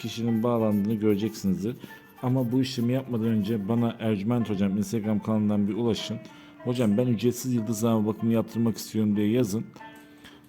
kişinin bağlandığını göreceksinizdir. Ama bu işlemi yapmadan önce bana Ercüment Hocam Instagram kanalından bir ulaşın. Hocam ben ücretsiz yıldızlama bakımı yaptırmak istiyorum diye yazın.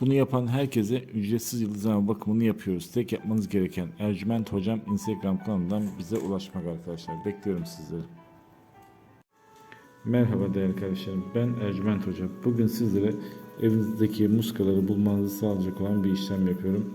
Bunu yapan herkese ücretsiz yıldızlama bakımını yapıyoruz. Tek yapmanız gereken Ercüment Hocam Instagram kanalından bize ulaşmak arkadaşlar. Bekliyorum sizleri. Merhaba değerli kardeşlerim. Ben Ercüment Hoca. Bugün sizlere evinizdeki muskaları bulmanızı sağlayacak olan bir işlem yapıyorum.